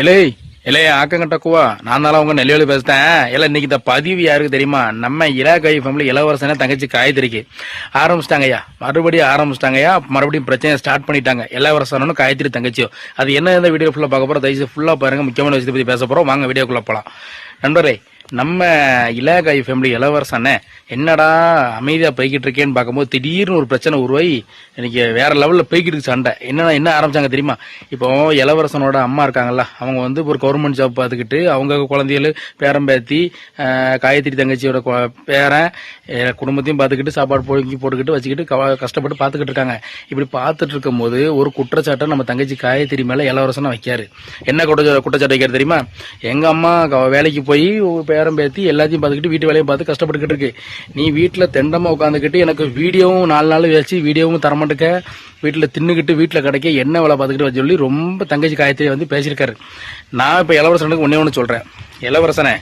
இலே இலே ஆக்கங்கட்டக்குவா நான் தான் உங்க நெல்லியோடு பேசுறேன் இல்ல இன்னைக்கு இந்த பதிவு யாருக்கு தெரியுமா? நம்ம இலா கை ஃபேமிலி இளவரசனே தங்கச்சி காயத்ரிக்கு ஆரம்பிச்சிட்டாங்கய்யா. மறுபடியும் ஆரம்பிச்சிட்டாங்கய்யா. மறுபடியும் பிரச்சனையை ஸ்டார்ட் பண்ணிட்டாங்க. இளவரசனும் காயத்ரி தங்கச்சியோ அது என்ன இந்த வீடியோ ஃபுல்லா பார்க்க போறோம்? தயவுசு ஃபுல்லா பாருங்க. முக்கியமான விஷயத்தை பத்தி பேச போறோம். வாங்க வீடியோக்குள்ள போலாம். நண்பரே நம்ம இலகாய் ஃபேமிலி இளவரசனே என்னடா அமைதியாக போய்கிட்டு இருக்கேன்னு பார்க்கும்போது திடீர்னு ஒரு பிரச்சனை உருவாகி எனக்கு வேற லெவலில் போய்கிட்டு இருக்கு சண்டை. என்ன என்ன ஆரம்பிச்சாங்க தெரியுமா? இப்போ இளவரசனோட அம்மா இருக்காங்கல்ல அவங்க வந்து ஒரு கவர்மெண்ட் ஜாப் பார்த்துக்கிட்டு அவங்க குழந்தைகள் பேரன் பேத்தி காயத்திரி காயத்ரி தங்கச்சியோட பேரன் குடும்பத்தையும் பார்த்துக்கிட்டு சாப்பாடு போக்கி போட்டுக்கிட்டு வச்சுக்கிட்டு கஷ்டப்பட்டு பார்த்துக்கிட்டு இருக்காங்க. இப்படி பார்த்துட்டு இருக்கும்போது ஒரு குற்றச்சாட்டை நம்ம தங்கச்சி காயத்ரி மேலே இளவரசனை வைக்காரு. என்ன குற்ற குற்றச்சாட்டு வைக்காரு தெரியுமா? எங்கள் அம்மா வேலைக்கு போய் பேரம் பேத்தி எல்லாத்தையும் பார்த்துக்கிட்டு வீட்டு வேலையும் பார்த்து கஷ்டப்பட்டுக்கிட்டு இருக்கு. நீ வீட்டில் தெண்டமாக உட்காந்துக்கிட்டு எனக்கு வீடியோவும் நாலு நாள் வச்சு வீடியோவும் தரமாட்டுக்க. வீட்டில் தின்னுக்கிட்டு வீட்டில் கிடைக்க என்ன வேலை பார்த்துக்கிட்டு சொல்லி ரொம்ப தங்கச்சி காயத்ரி வந்து பேசியிருக்காரு. நான் இப்போ இளவரசனுக்கு ஒன்றே ஒன்று சொல்கிறேன் இளவரசனே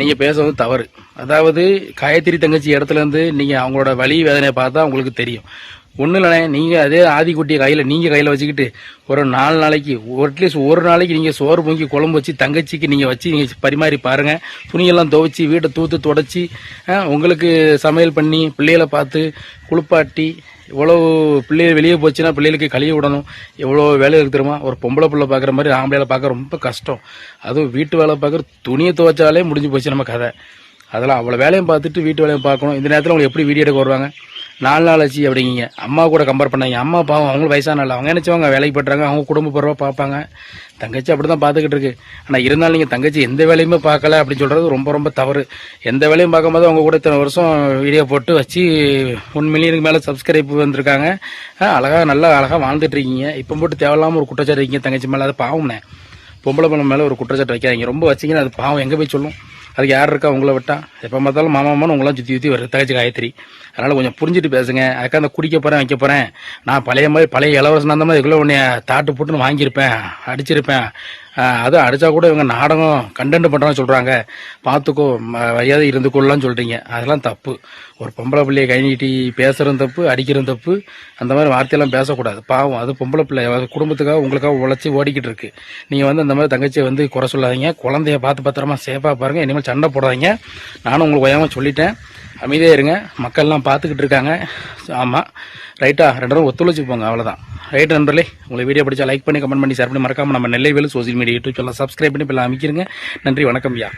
நீங்கள் பேசுவது தவறு. அதாவது காயத்ரி தங்கச்சி இடத்துல இருந்து அவங்களோட வழி வேதனையை பார்த்தா உங்களுக்கு தெரியும். ஒன்றும் இல்லைண்ணே. நீங்கள் அதே ஆதிக்குட்டியை கையில் நீங்கள் கையில் வச்சுக்கிட்டு ஒரு நாலு நாளைக்கு அட்லீஸ்ட் ஒரு நாளைக்கு நீங்கள் சோறு பொங்கி குழம்பு வச்சு தங்கச்சிக்கு நீங்கள் வச்சு நீங்கள் பரிமாறி பாருங்கள் துணியெல்லாம் துவைச்சி வீட்டை தூத்து தொடச்சி உங்களுக்கு சமையல் பண்ணி பிள்ளைகளை பார்த்து குளிப்பாட்டி இவ்வளோ பிள்ளைகள் வெளியே போச்சுன்னா பிள்ளைகளுக்கு கழிய விடணும். எவ்வளோ வேலை இருக்கு தெரியுமா? ஒரு பொம்பளை பிள்ளை பார்க்குற மாதிரி ஆம்பளையில் பார்க்க ரொம்ப கஷ்டம். அதுவும் வீட்டு வேலை பார்க்குற துணியை துவைச்சாலே முடிஞ்சு போச்சு நம்ம கதை. அதெல்லாம் அவ்வளோ வேலையும் பார்த்துட்டு வீட்டு வேலையும் பார்க்கணும். இந்த நேரத்தில் அவங்க எப்படி வீடியோ எடுக்க வருவாங்க? நாலு நாள் ஆச்சு அப்படிங்க அம்மா கூட கம்பேர் பண்ணாங்க அம்மா பாவம் அவங்களும் வயசான இல்லை. அவங்க நினச்சவங்க வேலைக்கு போட்டுறாங்க அவங்க குடும்ப பருவா பார்ப்பாங்க. தங்கச்சி அப்படி தான் பார்த்துக்கிட்டு இருக்கு. ஆனால் இருந்தாலும் நீங்கள் தங்கச்சி எந்த வேலையுமே பார்க்கல அப்படின்னு சொல்கிறது ரொம்ப ரொம்ப தவறு. எந்த வேலையும் பார்க்கும்போது அவங்க கூட இத்தனை வருஷம் வீடியோ போட்டு வச்சு ஒன் மில்லியனுக்கு மேலே சப்ஸ்கிரைப் வந்திருக்காங்க. அழகாக நல்லா அழகாக வாழ்ந்துட்டு இருக்கீங்க. இப்போ போட்டு தேவையில்லாமல் ஒரு குற்றச்சாட்டு இருக்கீங்க தங்கச்சி மேலே. அது பாவம்னே பொம்பளை பொண்ணு மேலே ஒரு குற்றச்சாட்டு வைக்காதீங்க. ரொம்ப வச்சிங்கன்னா அது பாவம். எங்கே போய் சொல்லும்? அதுக்கு யார் இருக்கா உங்களை விட்டா? எப்போ பார்த்தாலும் மாமா மாமான்னு உங்களாம் சுற்றி சுற்றி வருது. தகச்சு காயத்ரி. அதனால் கொஞ்சம் புரிஞ்சுட்டு பேசுங்க. அதுக்காக அந்த குடிக்க போகிறேன் வைக்க போகிறேன் நான் பழைய மாதிரி பழைய இளவரசன் அந்த மாதிரி இதுக்குள்ளே உன்னை தாட்டு போட்டுன்னு வாங்கியிருப்பேன் அடிச்சிருப்பேன். அது அதுவும் அடிச்சா கூட இவங்க நாடகம் கண்டென்ட் பண்ணுறான்னு சொல்கிறாங்க பார்த்துக்கோ ம- மரியாதை இருந்துக்கொள்ளலாம் சொல்கிறீங்க அதெல்லாம் தப்பு. ஒரு பொம்பளை பிள்ளைய கை நீட்டி பேசுறதும் தப்பு அடிக்கிறதும் தப்பு. அந்த மாதிரி வார்த்தையெல்லாம் பேசக்கூடாது. பாவம் அது பொம்பளை பிள்ளை குடும்பத்துக்காக உங்களுக்காக உழைச்சி ஓடிக்கிட்டு இருக்கு. நீங்கள் வந்து அந்த மாதிரி தங்கச்சியை வந்து குறை சொல்லாதீங்க. குழந்தைய பார்த்து பத்திரமா சேஃபாக பாருங்க. இனிமேல் சண்டை போடாதீங்க. நானும் உங்களுக்கு ஓயாம சொல்லிட்டேன். அமைதியாக இருங்க. மக்கள்லாம் பார்த்துக்கிட்டு இருக்காங்க. ஆமாம் ரைட்டா ரெண்டு பேரும் ஒத்துழைச்சு போங்க அவ்வளோதான் ரைட் நண்பர்களே உங்களுக்கு வீடியோ பிடிச்சா லைக் பண்ணி கமெண்ட் பண்ணி ஷேர் பண்ணி மறக்காம நம்ம Nellai Velu social media YouTube channel subscribe பண்ணி இப்போ அமைக்கிறங்க நன்றி வணக்கம் ஐயா.